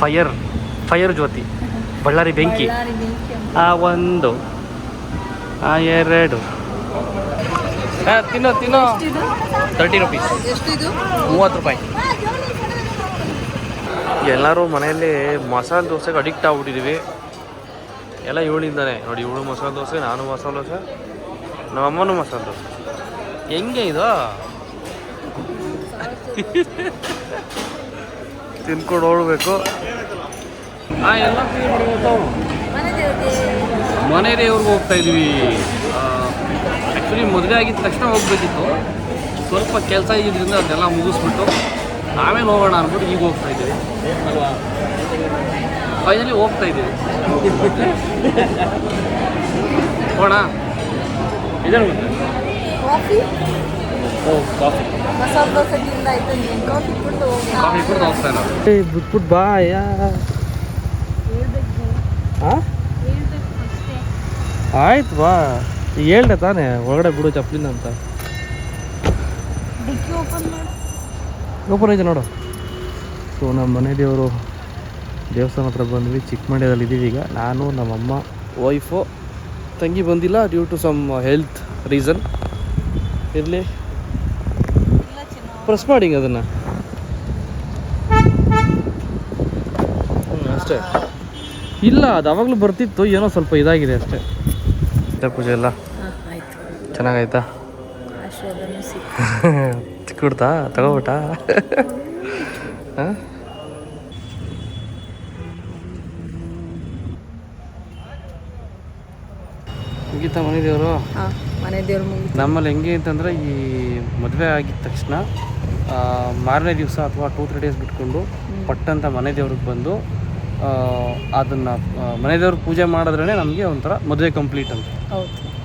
Fire fire ಜ್ಯೋತಿ ಬಳ್ಳಾರಿ ಬೆಂಕಿ. ಆ ಒಂದು. ಆ ಎರಡು. ಹಾಂ ತಿನ್ನೋ ತಿನ್ನೋ. ತರ್ಟಿ ರುಪೀಸ್ ಮೂವತ್ತು ರೂಪಾಯಿ. ಎಲ್ಲರೂ ಮನೆಯಲ್ಲಿ ಮಸಾಲೆ ದೋಸೆಗೆ ಅಡಿಕ್ಟ್ ಆಗ್ಬಿಟ್ಟಿದ್ದೀವಿ ಎಲ್ಲ ಇವಳಿಂದಾನೆ. ನೋಡಿ ಇವಳು ಮಸಾಲೆ ದೋಸೆ ನಾನು ಮಸಾಲೆ ದೋಸೆ ನಮ್ಮಮ್ಮನೂ ಮಸಾಲೆ ದೋಸೆ. ಹೆಂಗೆ ಇದು? ತಿನ್ಕೊಂಡು ಹೋಗ್ಬೇಕು. ಮನೆ ದೇವ್ರಿಗೆ ಮನೆ ದೇವ್ರಿಗೆ ಹೋಗ್ತಾ ಇದೀವಿ. ಆ್ಯಕ್ಚುಲಿ ಮದುವೆ ಆಗಿದ ತಕ್ಷಣ ಹೋಗ್ಬೇಕಿತ್ತು. ಸ್ವಲ್ಪ ಕೆಲಸ ಇದ್ರಿಂದ ಅದನ್ನೆಲ್ಲ ಮುಗಿಸ್ಬಿಟ್ಟು ಆಮೇಲೆ ಹೋಗೋಣ ಅಂದ್ಬಿಟ್ಟು ಈಗ ಹೋಗ್ತಾ ಇದ್ದೀವಿ. ಅಲ್ವಾ ಫೈನಲಿ ಹೋಗ್ತಾ ಇದ್ದೀವಿ. ಹೋಗೋಣ? ಇದೆ ಕಾಫಿ ಹೋಗ್ತಾ ಬಿಟ್ಬಿಟ್ಟು ಬಾ ಆಯ್ತು ಬಾ ಹೇಳ್ದೆ ತಾನೇ ಒಳಗಡೆ ಬಿಡು ಚಪ್ಪಲಿಂದ ಅಂತ ಓಪನ್ ಐತೆ ನೋಡು ಸೊ ನಮ್ಮ ಮನೆ ದೇವರು ದೇವಸ್ಥಾನ ಹತ್ರ ಬಂದ್ವಿ ಚಿಕ್ಕಮಂಡ್ಯದಲ್ಲಿ ಇದ್ದೀವಿ ಈಗ ನಾನು ನಮ್ಮಮ್ಮ ವೈಫು ತಂಗಿ ಬಂದಿಲ್ಲ due to some health reason ಇರಲಿ ಪ್ರೆಸ್ ಮಾಡಿ ಅದನ್ನ. ಅಷ್ಟೇ. ಇಲ್ಲ ಅದು ಅವಾಗಲೂ ಬರ್ತಿತ್ತು ಏನೋ ಸ್ವಲ್ಪ ಇದಾಗಿದೆ ಅಷ್ಟೇ. ಪೂಜೆ ಎಲ್ಲ? ಚೆನ್ನಾಗಾಯ್ತಾ? ಚಿಕ್ಕ ಚಿಕ್ಕುಡ್ತಾ ತಗೋಬಿಟ್ಟ? ಹಾಂ? ಮುಗೀತಾ ಮನೆ ದೇವರು? ಮನೆ ನಮ್ಮಲ್ಲಿ ಹೆಂಗೆ ಅಂತಂದ್ರೆ ಈ ಮದುವೆ ಆಗಿದ ತಕ್ಷಣ ಮಾರನೇ ದಿವಸ ಅಥವಾ ಟೂ ತ್ರೀ ಡೇಸ್ ಬಿಟ್ಕೊಂಡು ಪಟ್ಟಂತ ಮನೆ ದೇವ್ರಿಗೆ ಬಂದು ಅದನ್ನ ಮನೆ ದೇವ್ರಿಗೆ ಪೂಜೆ ಮಾಡಿದ್ರೇ ನಮಗೆ ಒಂಥರ ಮದುವೆ ಕಂಪ್ಲೀಟ್ ಅಂತ.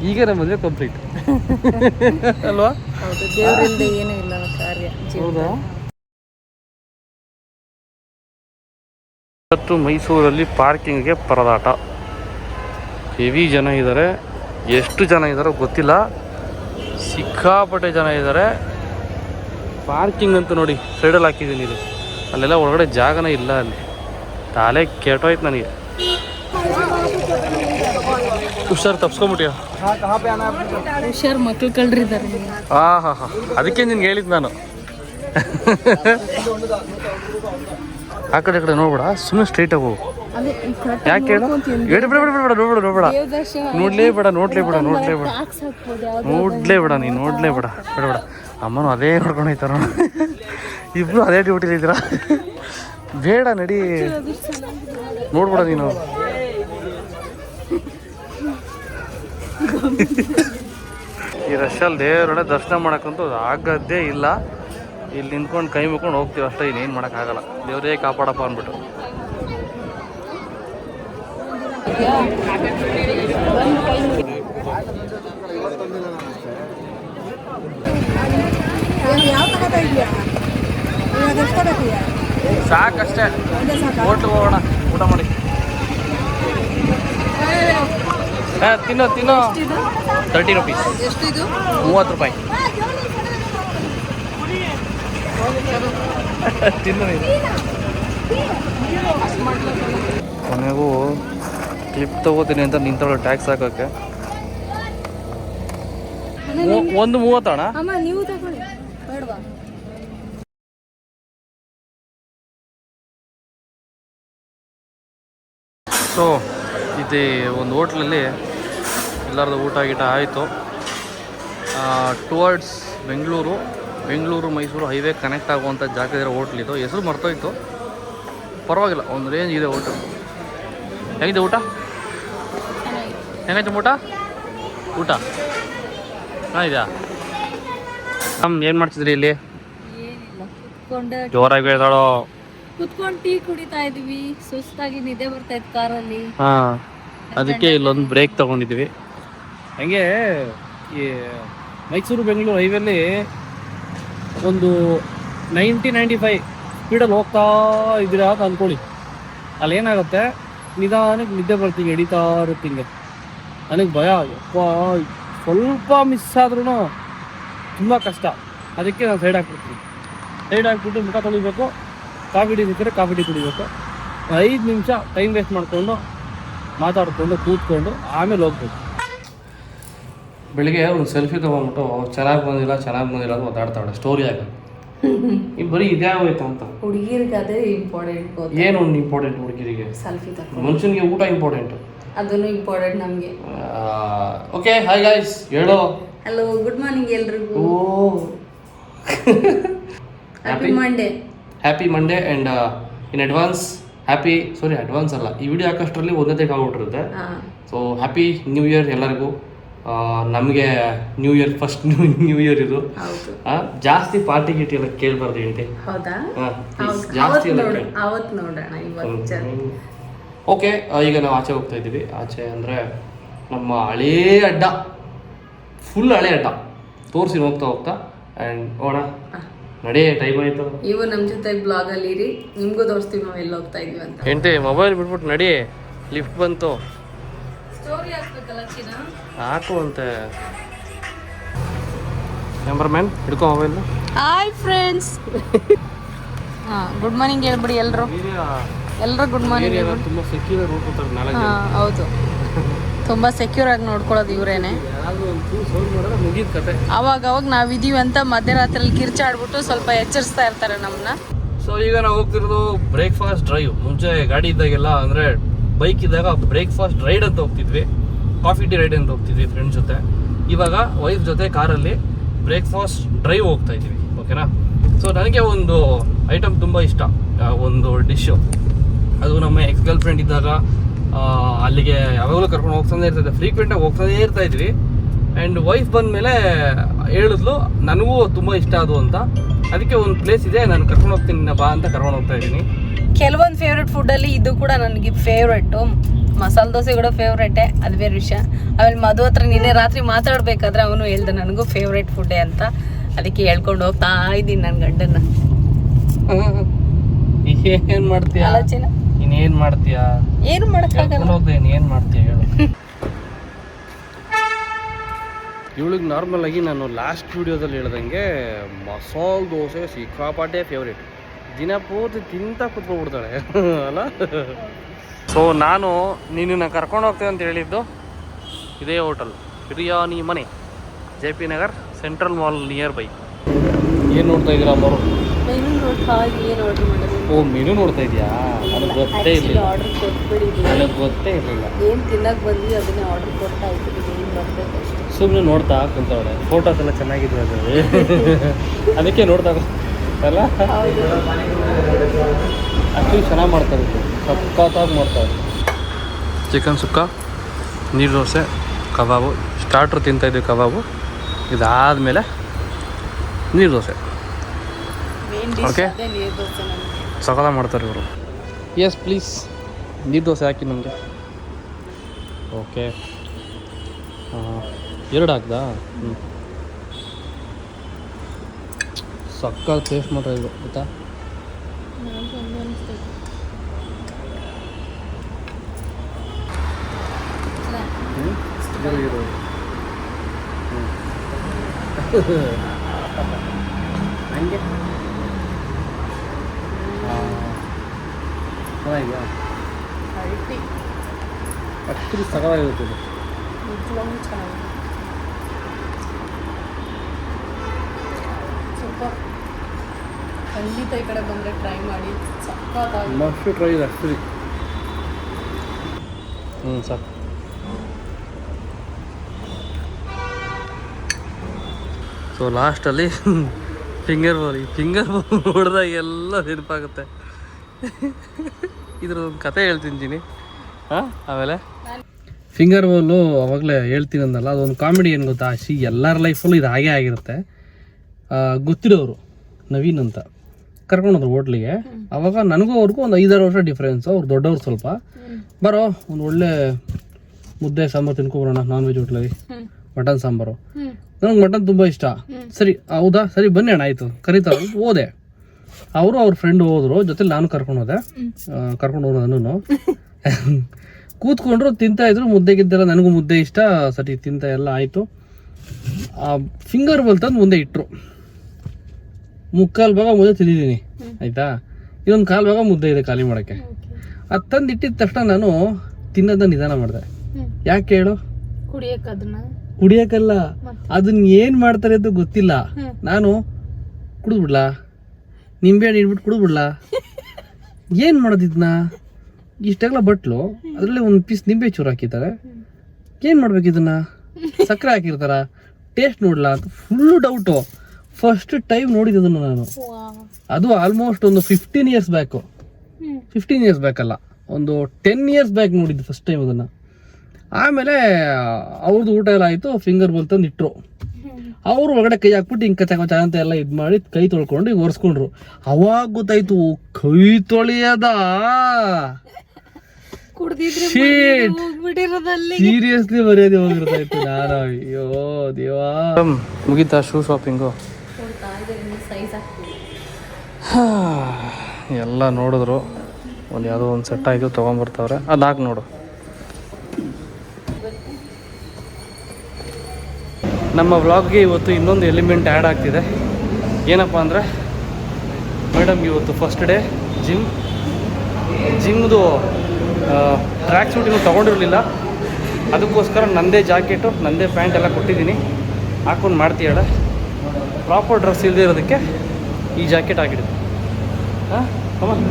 ಈಗ ನಮ್ಮ ಮದುವೆ ಕಂಪ್ಲೀಟ್ ಅಲ್ವಾ? ಹೌದು ದೇವರಿಂದ ಏನೂ ಇಲ್ಲ ಕಾರ್ಯ ಹೌದಾ? ಇವತ್ತು ಮೈಸೂರಲ್ಲಿ ಪಾರ್ಕಿಂಗ್ಗೆ ಪರದಾಟ. ಹೆವಿ ಜನ ಇದ್ದಾರೆ ಎಷ್ಟು ಜನ ಇದ್ದಾರೋ ಗೊತ್ತಿಲ್ಲ. ಸಿಕ್ಕಾಪಟ್ಟೆ ಜನ ಇದ್ದಾರೆ ಪಾರ್ಕಿಂಗ್ ಅಂತೂ ನೋಡಿ ಸೈಡಲ್ಲಿ ಹಾಕಿದ್ದೀನಿ ಇದು. ಅಲ್ಲೆಲ್ಲ ಒಳಗಡೆ ಜಾಗನೇ ಇಲ್ಲ ಅಲ್ಲಿ. ತಲೆ ಕೆಟ್ಟೋಯ್ತು ನನಗೆ. ಹುಷಾರು ತಪ್ಸ್ಕೊಂಬಿಟ್ಟಿಯ ಹುಷಾರ್ ಮಕ್ಕಳು ಕಳ್ರಿದ್ದಾರೆ ಹಾಂ ಹಾ ಹಾ. ಅದಕ್ಕೆ ನಿನ್ಗೆ ಹೇಳಿದ್ದು ನಾನು. ಆ ಕಡೆ ಈ ಕಡೆ ನೋಡ್ಬೇಡ. ಸುಮ್ಮನೆ ಸ್ಟ್ರೈಟಾಗಿ ಹೋಗು. ಯಾಕೆ ಹೇಳು ಬೇಡ ಬೇಡ ಬೇಡ ಬೇಡ ನೋಡ್ಬೇಡ ನೋಡ್ಬೇಡ ನೋಡ್ಲೇ ಬೇಡ ನೋಡ್ಲೇ ಬೇಡ ನೋಡ್ಲೇ ಬೇಡ. ನೋಡ್ಲೇ ಬೇಡ ನೀನು ನೋಡ್ಲೇ ಬೇಡ ಬೇಡ ಬೇಡ. ಅಮ್ಮನು ಅದೇ ಹೊಡ್ಕೊಂಡು ಹೋಯ್ತಾರ? ಇಬ್ರು ಅದೇ ಡ್ಯೂಟಿಲಿ ಇದ್ದೀರಾ? ಬೇಡ ನಡಿ. ನೋಡ್ಬೇಡ ನೀನು. ಈ ರಶಲ್ಲಿ ದೇವರೊಡೆ ದರ್ಶನ ಮಾಡೋಕ್ಕಂತೂ ಆಗದ್ದೇ ಇಲ್ಲ. ಇಲ್ಲಿ ನಿಂತ್ಕೊಂಡು ಕೈ ಮುಕ್ಕೊಂಡು ಹೋಗ್ತೀವಿ ಅಷ್ಟೇ ಇನ್ನೇನು ಮಾಡೋಕ್ಕಾಗಲ್ಲ. ದೇವರೇ ಕಾಪಾಡಪ್ಪ ಅಂದ್ಬಿಟ್ಟು ಯಾವ ತಗೋತಾ ಇದೆಯಾ ಇವಾಗ ಎಷ್ಟು ತಗೋತೀಯ ಸಾಕಷ್ಟೇ. ಓಟು ಹೋಗೋಣ ಊಟ ಮಾಡಿ. ಹಾ ತಿನ್ನೋ ತಿನ್ನೋ. ತರ್ಟಿ ರುಪೀಸ್ ಮೂವತ್ತು ರೂಪಾಯಿ. ತಿನ್ನು ನೀನು. ಕೊನೆಗೂ ಕ್ಲಿಪ್ ತಗೋತೀನಿ ಅಂತ ನಿಂತಳು ಟ್ಯಾಕ್ಸ್ ಹಾಕೋಕ್ಕೆ ಒಂದು ಮೂವತ್ತಣ ನೀವು ತಗೊಳ್ಳಿ. ಬೇಡವಾ? ಸೊ ಇದು ಒಂದು ಹೋಟ್ಲಲ್ಲಿ ಎಲ್ಲರದು ಊಟ ಗೀಟ ಆಯಿತು. Towards Bengaluru Bengaluru Mysuru highway connect ಆಗುವಂಥ ಜಾಗ ಹೋಟ್ಲ್ ಇದು. ಹೆಸರು ಮರ್ತೋಯ್ತು. ಪರವಾಗಿಲ್ಲ ಒಂದು ರೇಂಜ್ ಇದೆ ಹೋಟೆಲ್ ಹೇಗಿದೆ ಊಟ? ಹೆಂಗಾಯ್ತು ಊಟ? ಊಟ. ಚೆನ್ನಾಗಿದೆಯಾ ನಮ್ಮ ಏನು ಮಾಡ್ತಿದ್ರಿ ಇಲ್ಲಿ? ಜೋರಾಗಿ ಹೇಳ್ತಾಳೋ ಕುತ್ಕೊಂಡು ಟೀ ಕುಡಿತಾ ಇದ್ವಿ. ಸುಸ್ತಾಗಿ ನಿದ್ದೆ ಬರ್ತಾ ಇತ್ತು ಕಾರಲ್ಲಿ. ಹಾಂ ಅದಕ್ಕೆ ಇಲ್ಲೊಂದು ಬ್ರೇಕ್ ತಗೊಂಡಿದ್ವಿ. ಹಂಗೆ ಈ ಮೈಸೂರು ಬೆಂಗಳೂರು ಹೈವೇಲಿ ಒಂದು ನೈಂಟಿ ನೈಂಟಿ ಫೈವ್ ಸ್ಪೀಡಲ್ಲಿ ಹೋಗ್ತಾ ಇದ್ದೀರಾ ಅಂತ ಅಂದ್ಕೊಳ್ಳಿ. ಅಲ್ಲಿ ಏನಾಗುತ್ತೆ ನಿಧಾನಕ್ಕೆ ನಿದ್ದೆ ಬರ್ತೀವಿ ಎಡಿತಾ ಇರುತ್ತೆ ಹಿಂಗೆ. ನನಗೆ ಭಯ. ಯಪ್ಪ ಸ್ವಲ್ಪ ಮಿಸ್ ಆದ್ರೂ ತುಂಬ ಕಷ್ಟ. ಅದಕ್ಕೆ ನಾನು ಸೈಡ್ ಹಾಕ್ಬಿಡ್ತೀನಿ. ಸೈಡ್ ಹಾಕ್ಬಿಟ್ಟು ಮುಖ ತೊಳಿಬೇಕು. ಕಾಫಿ ಟೀ ಸಿಕ್ಕರೆ ಕಾಫಿ ಟೀ ಕುಡಿಬೇಕು. ಐದು ನಿಮಿಷ ಟೈಮ್ ವೇಸ್ಟ್ ಮಾಡಿಕೊಂಡು ಮಾತಾಡಿಕೊಂಡು ಕೂತ್ಕೊಂಡು ಆಮೇಲೆ ಹೋಗ್ಬೇಕು. ಬೆಳಿಗ್ಗೆ ಒಂದು ಸೆಲ್ಫಿ ತೊಗೊಂಡ್ಬಿಟ್ಟು ಚೆನ್ನಾಗಿ ಬಂದಿಲ್ಲ ಚೆನ್ನಾಗಿ ಬಂದಿಲ್ಲ ಅಂತ ಮಾತಾಡ್ತಾಳೆ ಸ್ಟೋರಿ ಆಗ ಈ ಬರೀ ಇದೇ ಆಗೋಯ್ತು ಅಂತ. ಹುಡುಗಿರಿಗೆ ಅದೇ ಇಂಪಾರ್ಟೆಂಟ್ ಏನು ಒಂದು ಇಂಪಾರ್ಟೆಂಟ್ ಹುಡುಗಿರಿಗೆ? ಸೆಲ್ಫಿ ತಗೋ ಮನುಷ್ಯನಿಗೆ ಊಟ ಇಂಪಾರ್ಟೆಂಟ್ ಅದನ್ನು ಇಂಪಾರ್ಟೆಂಟ್ ನಮಗೆ. ಓಕೆ ಹಾಯ್ ಗಾಯ್ಸ್ ಹೇಳೋ. ಹಲೋ ಗುಡ್ ಮಾರ್ನಿಂಗ್ ಎಲ್ರಿಗೂ. ಓ. Happy Monday happy Monday and in advance happy sorry advance ಅಲ್ಲ ಈ ವಿಡಿಯೋ ಹಾಕೋಷ್ಟರಲ್ಲಿ ಒಂದೇ ಆಗ್ಬಿಟ್ಟಿರುತ್ತೆ. ಹಾ. ಸೊ ಹ್ಯಾಪಿ ನ್ಯೂ ಇಯರ್ ಎಲ್ಲರಿಗೂ. ನಮಗೆ new year first new new year ಇದು. ಜಾಸ್ತಿ ಪಾರ್ಟಿ ಗಿಟಿ ಎಲ್ಲ ಕೇಳಬಾರ್ದು ಹೆಂಡತಿ. ಜಾಸ್ತಿ ಓಕೆ ಈಗ ನಾವು ಆಚೆ ಹೋಗ್ತಾ ಇದ್ದೀವಿ. ಆಚೆ ಅಂದರೆ ನಮ್ಮ ಹಳೇ ಅಡ್ಡ. ಫುಲ್ ಹಳೆ ಅಡ್ಡ. ತೋರಿಸಿ ಹೋಗ್ತಾ ಹೋಗ್ತಾ. ಆ್ಯಂಡ್ ಓಣ ನಡೇ ಟೈಮ್ ಆಯಿತು ಇವು ನಮ್ಮ ಜೊತೆ ಬ್ಲಾಗ್ ಅಲ್ಲಿ ಇರಿ. ನಿಮಗೂ ತೋರಿಸ್ತೀವಿ ನಾವು ಎಲ್ಲಿ ಹೋಗ್ತಾ ಇದೀವಿ ಅಂತ. ಹೆಂಡತಿ ಮೊಬೈಲ್ ಬಿಟ್ಬಿಟ್ಟು ನಡಿ. ಲಿಫ್ಟ್ ಬಂತು. ಸ್ಟೋರಿ ಹಾಕ್ಬೇಕಲ್ಲ ಚಿನ್ನ? ಹಾಕು ಅಂತೆ ಕ್ಯಾಮ್ರಾಮ್ಯಾನ್ ಹಿಡ್ಕೊ ಮೊಬೈಲ್ ಹಾಯ್ ಫ್ರೆಂಡ್ಸ್ ಹಾಂ ಗುಡ್ ಮಾರ್ನಿಂಗ್ ಹೇಳ್ಬಿಡಿ ಎಲ್ರು. ಎಲ್ರು ಗುಡ್ ಮಾರ್ನಿಂಗ್ ತುಂಬ ಸೆಕ್ಯೂರ್ ನೋಡ್ಕೊತಾರೆ ನಾಲ್ಕು ಹಾ ಹೌದು. ತುಂಬಾ ಸೆಕ್ಯೂರ್ ಆಗಿ ನೋಡ್ಕೊಳ್ಳೋದು ಇವರೇನೆ. ಅವಾಗ ಅವಾಗ ನಾವಿದೀವಿ ಅಂತ ಮಧ್ಯರಾತ್ರಿಲಿ ಕಿರ್ಚಾಡ್ಬಿಟ್ಟು ಸ್ವಲ್ಪ ಎಚ್ಚರಿಸ್ತಾ ಇರ್ತಾರೆ ನಮ್ಮನ್ನ ಸೊ ಈಗ ನಾವು ಹೋಗ್ತಿರೋದು ಬ್ರೇಕ್ಫಾಸ್ಟ್ ಡ್ರೈವ್ ಮುಂಚೆ ಗಾಡಿ ಇದ್ದಾಗೆಲ್ಲ ಅಂದರೆ ಬೈಕ್ ಇದ್ದಾಗ ಬ್ರೇಕ್ಫಾಸ್ಟ್ ರೈಡ್ ಅಂತ ಹೋಗ್ತಿದ್ವಿ. ಕಾಫಿ ಟೀ ರೈಡ್ ಅಂತ ಹೋಗ್ತಿದ್ವಿ ಫ್ರೆಂಡ್ಸ್ ಜೊತೆ. ಇವಾಗ ವೈಫ್ ಜೊತೆ ಕಾರಲ್ಲಿ ಬ್ರೇಕ್ಫಾಸ್ಟ್ ಡ್ರೈವ್ ಹೋಗ್ತಾ ಇದ್ದೀವಿ ಓಕೆನಾ ಸೊ ನನಗೆ ಒಂದು ಐಟಮ್ ತುಂಬ ಇಷ್ಟ ಒಂದು ಡಿಶ್ಶು ಅದು ನಮ್ಮ ಎಕ್ಸ್ ಗರ್ಲ್ ಫ್ರೆಂಡ್ ಇದ್ದಾಗ ಅಲ್ಲಿಗೆ ಯಾವಾಗಲೂ ಕರ್ಕೊಂಡು ಹೋಗ್ತಾನೆ ಇರ್ತದೆ ಫ್ರೀಕ್ವೆಂಟಾಗಿ ಹೋಗ್ತಾನೆ ಇರ್ತಾ ಇದ್ವಿ. ಆ್ಯಂಡ್ ವೈಫ್ ಬಂದಮೇಲೆ ಹೇಳಿದ್ಲು ನನಗೂ ತುಂಬ ಇಷ್ಟ ಅದು ಅಂತ. ಅದಕ್ಕೆ ಒಂದು ಪ್ಲೇಸ್ ಇದೆ ನಾನು ಕರ್ಕೊಂಡು ಹೋಗ್ತೀನಿ ಬಾ ಅಂತ ಕರ್ಕೊಂಡು ಹೋಗ್ತಾ ಇದ್ದೀನಿ. ಕೆಲವೊಂದು ಫೇವ್ರೆಟ್ ಫುಡ್ಡಲ್ಲಿ ಇದು ಕೂಡ ನನಗೆ ಫೇವ್ರೆಟ್ಟು ಮಸಾಲೆ ದೋಸೆ ಕೂಡ ಫೇವ್ರೆಟೇ ಅದು ಬೇರೆ ವಿಷಯ. ಆಮೇಲೆ ಮಧು ಹತ್ರ ನಿನ್ನೆ ರಾತ್ರಿ ಮಾತಾಡಬೇಕಾದ್ರೆ ಅವನು ಹೇಳ್ದೆ ನನಗೂ ಫೇವ್ರೆಟ್ ಫುಡ್ಡೇ ಅಂತ. ಅದಕ್ಕೆ ಹೇಳ್ಕೊಂಡು ಹೋಗ್ತಾ ಇದ್ದೀನಿ ನನ್ನ ಗಂಡನ್ನ. ಏನು ಮಾಡ್ತೀಯ? ಆಲೋಚನೆ. ಇನ್ನೇನು ಮಾಡ್ತೀಯ? ಏನು ಮಾಡೋಕ್ಕಾಗಲ್ಲ ಹೋಗ್ದೆ ಏನು ಮಾಡ್ತೀಯ ಹೇಳು. ಇವಳಿಗೆ ನಾರ್ಮಲ್ ಆಗಿ ನಾನು ಲಾಸ್ಟ್ ವಿಡಿಯೋದಲ್ಲಿ ಹೇಳ್ದಂಗೆ ಮಸಾಲೆ ದೋಸೆ ಸಿಕ್ಕಾಪಾಟೆ ಫೇವ್ರೇಟ್ ದಿನ ಪೂರ್ತಿ ತಿಂತ ಕೂತ್ಕೊಂಡ್ಬಿಡ್ತಾಳೆ ಅಲ್ಲ? ಸೊ ನಾನು ನಿನ್ನನ್ನು ಕರ್ಕೊಂಡು ಹೋಗ್ತೇವೆ ಅಂತ ಹೇಳಿದ್ದು ಇದೇ ಹೋಟೆಲ್ ಬಿರಿಯಾನಿ ಮನೆ J P Nagar central mall nearby ಏನು ನೋಡ್ತಾ ಇದ್ದೀರಾ ಅಮ್ಮರು ಮೆನು ನೋಡ್ತಾ ಏನು ಆರ್ಡರ್ ಮಾಡೋದು? ಓ ಮೆನು ನೋಡ್ತಾ ಇದೆಯಾ? ನನಗೆ ಗೊತ್ತೇ ಇಲ್ಲ ಆರ್ಡರ್ ನನಗೆ ಗೊತ್ತೇ ಇರಲಿಲ್ಲ. ಏನು ತಿನ್ನಕ್ಕೆ ಬಂದ್ವಿ ಅದನ್ನೇ ಆರ್ಡರ್ ಕೊಡ್ತಾ ಇದ್ದೀವಿ ಏನು ಬರ್ತೈತೆ ಸುಮ್ಮನೆ ನೋಡ್ತಾ ಕುಂತವಳೆ ಫೋಟೋಸ್ ಎಲ್ಲ ಚೆನ್ನಾಗಿದೆ ಅದು. ಅದಕ್ಕೆ ನೋಡ್ತಾ ಅಲ್ಲ? ಅಷ್ಟು ಆ್ಯಕ್ಚುಲಿ ಚೆನ್ನಾಗಿ ಮಾಡ್ತಾರೆ ಸಕ್ಕತ್ತಾಗಿ ಸಖತ್ತಾಗಿ ಮಾಡ್ತಾರೆ. Chicken sukka neer dosa kebab. Starter ತಿಂತಾಯಿದ್ವಿ kebab. ಇದಾದಮೇಲೆ ಮೇಲೆ ನೀರು ದೋಸೆ. ನಮಗೆ ಸಕಲ ಮಾಡ್ತಾರೆ ಇವರು ಎಸ್ ಪ್ಲೀಸ್ ನೀರು ದೋಸೆ ಹಾಕಿ ನಮಗೆ ಓಕೆ ಎರಡು ಹಾಕ್ದಾ ಹ್ಞೂ ಸಕ್ಕ ಟೇಸ್ಟ್ ಮಾಡ್ರೆ ಇದು ಗೊತ್ತಾ ಹಂಗೆ ಚೆನ್ನಾಗಿದೆಯಾ? ಆ್ಯಕ್ಚುಲಿ ಸಗವಾಗಿರುತ್ತೆ ಇದು. ನಿಜವಾಗ್ಲೂ ಚೆನ್ನಾಗಿದೆ. ಸ್ವಲ್ಪ ಖಂಡಿತ ಈ ಕಡೆ ಬಂದರೆ ಟ್ರೈ ಮಾಡಿ. ಸಕ್ಕತ್ತಾಗಿ ಮಸ್ಟ್ ಟ್ರೈ ಇದೆ ಆ್ಯಕ್ಚುಲಿ ಹ್ಞೂ ಸಾಕು ಸೊ ಲಾಸ್ಟಲ್ಲಿ ಫಿಂಗರ್ ಬಾಲ್ ಈ ಫಿಂಗರ್ ಬಾಲ್ ನೋಡಿದಾಗ ಎಲ್ಲ ನೆನಪಾಗುತ್ತೆ ಇದ್ರದ್ದು ಕತೆ ಹೇಳ್ತೀನಿ ಜಿನಿ. ಹಾಂ ಆಮೇಲೆ? ಫಿಂಗರ್ ಬಾಲು ಅವಾಗಲೇ ಹೇಳ್ತೀನಿ ಅಂದಲ್ಲ ಅದೊಂದು ಕಾಮಿಡಿ ಏನು ಗೊತ್ತಾ? ಶಿ ಎಲ್ಲರ ಲೈಫಲ್ಲೂ ಇದು ಹಾಗೆ ಆಗಿರುತ್ತೆ. ಗೊತ್ತಿರೋರು ನವೀನ್ ಅಂತ. ಕರ್ಕೊಂಡೋದ್ರು ಹೋಟ್ಲಿಗೆ ಅವಾಗ ನನಗೂ ಅವ್ರಿಗೂ ಒಂದು ಐದಾರು ವರ್ಷ ಡಿಫ್ರೆನ್ಸ್ ಅವ್ರು ದೊಡ್ಡವ್ರು ಸ್ವಲ್ಪ. ಬರೋ ಒಂದು ಒಳ್ಳೆ ಮುದ್ದೆ ಸಾಂಬಾರು ತಿನ್ಕೊಬರೋಣ ನಾನ್ ವೆಜ್ ಹೋಟ್ಲಲ್ಲಿ ಮಟನ್ ಸಾಂಬಾರು. ನನಗೆ ಮಟನ್ ತುಂಬ ಇಷ್ಟ. ಸರಿ ಹೌದಾ? ಸರಿ ಬನ್ನಿ ಅಣ್ಣ ಆಯಿತು. ಕರೀತಾರೆ ಹೋದೆ. ಅವರು ಅವ್ರ ಫ್ರೆಂಡ್ ಹೋದ್ರು ಜೊತೆ ನಾನು ಕರ್ಕೊಂಡು ಹೋದೆ. ಕರ್ಕೊಂಡು ಹೋದ ನಾನು ಕೂತ್ಕೊಂಡ್ರು ತಿಂತಾ ಇದ್ರು ಮುದ್ದೆ ಗಿದ್ದೆಲ್ಲ ನನಗೂ ಮುದ್ದೆ ಇಷ್ಟ ಸರಿ ತಿಂತ ಎಲ್ಲ ಆಯಿತು. ಫಿಂಗರ್ ಬಲ್ ತಂದು ಮುಂದೆ ಇಟ್ಟರು ಮುಕ್ಕಾಲು ಭಾಗ ಮುದ್ದೆ ತಿಂದಿದ್ದೀನಿ ಆಯಿತಾ? ಇನ್ನೊಂದು ಕಾಲು ಭಾಗ ಮುದ್ದೆ ಇದೆ ಖಾಲಿ ಮಾಡೋಕ್ಕೆ ಅದು ತಂದು ಇಟ್ಟಿದ ತಕ್ಷಣ ನಾನು ತಿನ್ನೋದನ್ನ ನಿಧಾನ ಮಾಡಿದೆ. ಯಾಕೆ ಹೇಳು? ಕುಡಿಯೋಕ್ಕಲ್ಲ ಅದನ್ನ? ಏನು ಮಾಡ್ತಾರೆ ಅಂತ ಗೊತ್ತಿಲ್ಲ. ನಾನು ಕುಡಿದ್ಬಿಡ್ಲಾ? ನಿಂಬೆ ಹಣ್ಣು ಇಟ್ಬಿಟ್ಟು ಕುಡಿದ್ಬಿಡ್ಲಾ. ಏನು ಮಾಡೋದಿದ್ನ? ಇಷ್ಟೆಲ್ಲ ಬಟ್ಲು ಅದರಲ್ಲಿ ಒಂದು ಪೀಸ್ ನಿಂಬೆ ಚೂರು ಹಾಕಿದ್ದಾರೆ ಏನು ಮಾಡ್ಬೇಕು ಇದನ್ನ? ಸಕ್ಕರೆ ಹಾಕಿರ್ತಾರ. ಟೇಸ್ಟ್ ನೋಡ್ಲಾ ಅಂತ ಫುಲ್ಲು ಡೌಟು ಫಸ್ಟ್ ಟೈಮ್ ನೋಡಿದ್ದನ್ನು ನಾನು. ಅದು ಆಲ್ಮೋಸ್ಟ್ ಒಂದು fifteen years back fifteen years ಬ್ಯಾಕಲ್ಲ ಒಂದು ಟೆನ್ ಇಯರ್ಸ್ ಬ್ಯಾಕ್ ನೋಡಿದ್ದು ಫಸ್ಟ್ ಟೈಮ್ ಅದನ್ನು. ಆಮೇಲೆ ಅವ್ರದ್ದು ಊಟ ಎಲ್ಲ ಆಯಿತು ಫಿಂಗರ್ ಬೋಲ್ ತಂದು ಇಟ್ಟರು ಅವರು ಒಳಗಡೆ ಕೈ ಹಾಕ್ಬಿಟ್ಟು ಹಿಂಗೆ ತಗೋತ ಅಂತ ಎಲ್ಲ ಇದು ಮಾಡಿ ಕೈ ತೊಳ್ಕೊಂಡು ಹಿಂಗೆ ಒರೆಸ್ಕೊಂಡ್ರು. ಅವಾಗ ಗೊತ್ತಾಯ್ತು ಕೈ ತೊಳೆಯದ. ಸೀರಿಯಸ್ಲಿ ಮರ್ಯಾದೆ ಹೋಗಿರ್ತಾಯ್ತು ನಾನು. ಅಯ್ಯೋ ದೇವಾ ಮುಗೀತಾ ಶೂ ಶಾಪಿಂಗು ಎಲ್ಲ ನೋಡಿದ್ರು. ಒಂದು ಯಾವುದೋ ಒಂದು ಸೆಟ್ ಆಯಿತು ತೊಗೊಂಬರ್ತಾವ್ರೆ. ಅದು ಹಾಕಿ ನೋಡು. ನಮ್ಮ ವ್ಲಾಗ್ಗೆ ಇವತ್ತು ಇನ್ನೊಂದು ಎಲಿಮೆಂಟ್ ಆ್ಯಡ್ ಆಗ್ತಿದೆ. ಏನಪ್ಪ ಅಂದರೆ ಮೇಡಮ್ ಇವತ್ತು ಫಸ್ಟ್ ಡೇ ಜಿಮ್ ಜಿಮ್ದು ಟ್ರ್ಯಾಕ್ ಸೂಟ್ ತೊಗೊಂಡಿರಲಿಲ್ಲ. ಅದಕ್ಕೋಸ್ಕರ ನಂದೇ ಜಾಕೆಟು ನಂದೇ ಪ್ಯಾಂಟ್ ಎಲ್ಲ ಕೊಟ್ಟಿದ್ದೀನಿ. ಹಾಕೊಂಡು ಮಾಡ್ತೀಯಾಳ ಪ್ರಾಪರ್ ಡ್ರೆಸ್ ಇಲ್ಲದೆ ಇರೋದಕ್ಕೆ ಈ ಜಾಕೆಟ್ ಆಗಿಡಿದೆ ಹಾಂ? ಕಮನ್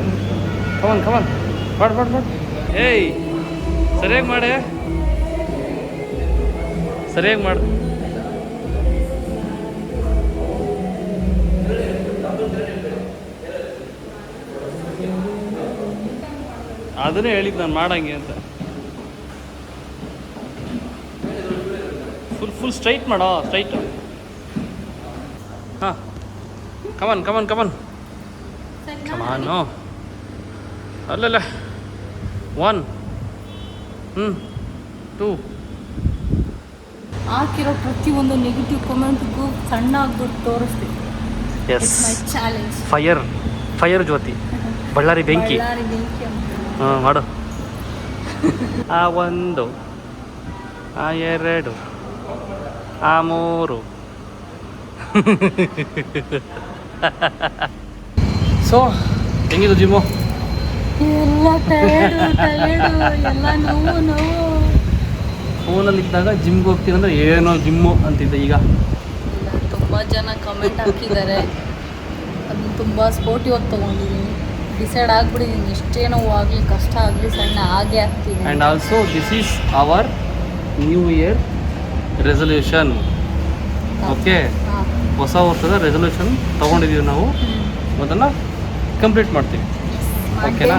ಕಮನ್ ಕಮನ್ ಮಾಡಿ ಮಾಡಿ ಮಾಡಿ ಏಯ್, ಸರಿಯಾಗಿ ಮಾಡೇ. ಸರಿಯಾಗಿ ಮಾಡು. ಅದನ್ನೇ ಹೇಳಿದ್ದು ನಾನು ಮಾಡಂಗೆ ಅಂತ. ಫುಲ್ ಫುಲ್ ಸ್ಟ್ರೈಟ್ ಮಾಡೋ ಸ್ಟ್ರೈಟ್ ಹಾಂ. Come on come on come on come on ಅಲ್ಲಲ್ಲ. ಒನ್ ಹ್ಞೂ ಟೂ ಹಾಕಿರೋ ಪ್ರತಿಯೊಂದು ನೆಗೆಟಿವ್ ಕಮೆಂಟ್ಗೂ ಸಣ್ಣ ಆಗ್ಬಿಟ್ಟು ತೋರಿಸ್ತೀವಿ yes my challenge fire fire Jyothi. Ballari ಬೆಂಕಿ. ಮಾಡು. ಆ ಒಂದು ಆ ಎರಡು ಆ ಮೂರು. ಸೊ ಹೆಂಗಿದು ಜಿಮ್ಮು? ಫೋನಲ್ಲಿ ಇದ್ದಾಗ ಜಿಮ್ಗೆ ಹೋಗ್ತೀನಿ ಅಂದ್ರೆ ಏನೋ ಜಿಮ್ಮು ಅಂತಿದ್ದೆ ಈಗ. ತುಂಬ ಜನ ಕಮೆಂಟ್ ಹಾಕಿದ್ದಾರೆ. ಅದನ್ನ ತುಂಬ ಸ್ಪೋರ್ಟಿವ್ ತೊಗೊಂಡಿದ್ದೀನಿ. ಡಿಸೈಡ್ ಆಗ್ಬಿಟ್ಟಿದ್ದೀನಿ ಎಷ್ಟೇ ನೋವು ಆಗಲಿ ಕಷ್ಟ ಆಗಲಿ ಸಣ್ಣ ಆಗೇ ಆಗ್ತೀನಿ. And also this is our new year resolution okay ಹೊಸ ವರ್ಷದ ರೆಸಲ್ಯೂಷನ್ ತೊಗೊಂಡಿದ್ದೀವಿ ನಾವು. ಅದನ್ನು ಕಂಪ್ಲೀಟ್ ಮಾಡ್ತೀವಿ. ಓಕೆನಾ?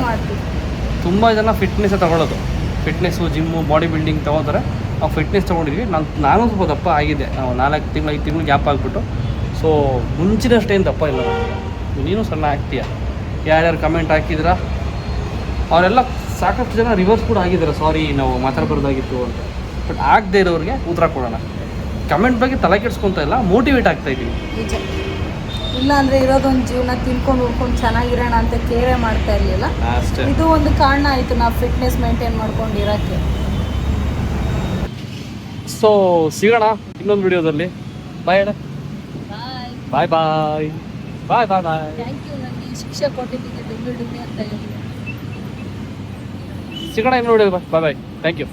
ತುಂಬ ಜನ ಫಿಟ್ನೆಸ್ ತಗೊಳ್ಳೋದು. ಫಿಟ್ನೆಸ್ಸು ಜಿಮ್ಮು ಬಾಡಿ ಬಿಲ್ಡಿಂಗ್ ತೊಗೋತಾರೆ. ನಾವು ಫಿಟ್ನೆಸ್ ತೊಗೊಂಡಿದ್ವಿ. ನಾನು ನಾನು ಸ್ವಲ್ಪ ದಪ್ಪ ಆಗಿದೆ. ನಾವು ನಾಲ್ಕು ತಿಂಗಳು ಐದು ತಿಂಗಳು ಗ್ಯಾಪ್ ಆಗಿಬಿಟ್ಟು. ಸೊ ಮುಂಚಿನಷ್ಟೇನು ದಪ್ಪ ಇಲ್ಲ ನೀನು ಸಣ್ಣ ಆಗ್ತೀಯ. ಯಾರ್ಯಾರು ಕಮೆಂಟ್ ಹಾಕಿದ್ರ? ಅವರೆಲ್ಲ ಸಾಕಷ್ಟು ಜನ ರಿವರ್ಸ್ ಕೂಡ ಆಗಿದ್ದಾರೆ. ಸಾರಿ ನಾವು ಮಾತಾಡಬಾರ್ದಾಗಿತ್ತು ಅಂತ. ಬಟ್ ಆಗದೆ ಇರೋರಿಗೆ ಉತ್ತರ ಕೊಡೋಣ. ಕಮೆಂಟ್ ಬಗ್ಗೆ ತಲೆ ಕೆಡ್ಸ್ಕೊತಾ ಇಲ್ಲ ಮೋಟಿವೇಟ್ ಆಗ್ತಾ ಇದ್ದೀವಿ ನಿಜ. ಇಲ್ಲ ಅಂದ್ರೆ ಇರೋದೊಂದು ಜೀವನ ತಿನ್ಕೊಂಡು ಉಳ್ಕೊಂಡು ಚೆನ್ನಾಗಿರೋಣ ಅಂತ ಕೇರೇ ಮಾಡ್ತಾ ಇರಲಿಲ್ಲ. ಅಷ್ಟೇ. ಇದು ಒಂದು ಕಾರಣ ಆಯಿತು ನಾವು ಫಿಟ್ನೆಸ್ ಮೇಂಟೈನ್ ಮಾಡ್ಕೊಂಡು ಇರೋಕ್ಕೆ ಸೊ ಸಿಗೋಣ ಇನ್ನೊಂದು ವಿಡಿಯೋದಲ್ಲಿ ಬಾಯ್ ಬಾಯ್ ಬಾಯ್ ಬಾಯ್ ಬಾಯ್ ಬಾಯ್ ಬಾಯ್ ಥ್ಯಾಂಕ್ ಯು ಶಿಕ್ಷೆ ಕೊಟ್ಟಿದ್ದಕ್ಕೆ ಡುಮ್ಮಿ ಅಂತ ಹೇಳಿ ಸಿಗೋಣ video bye bye thank you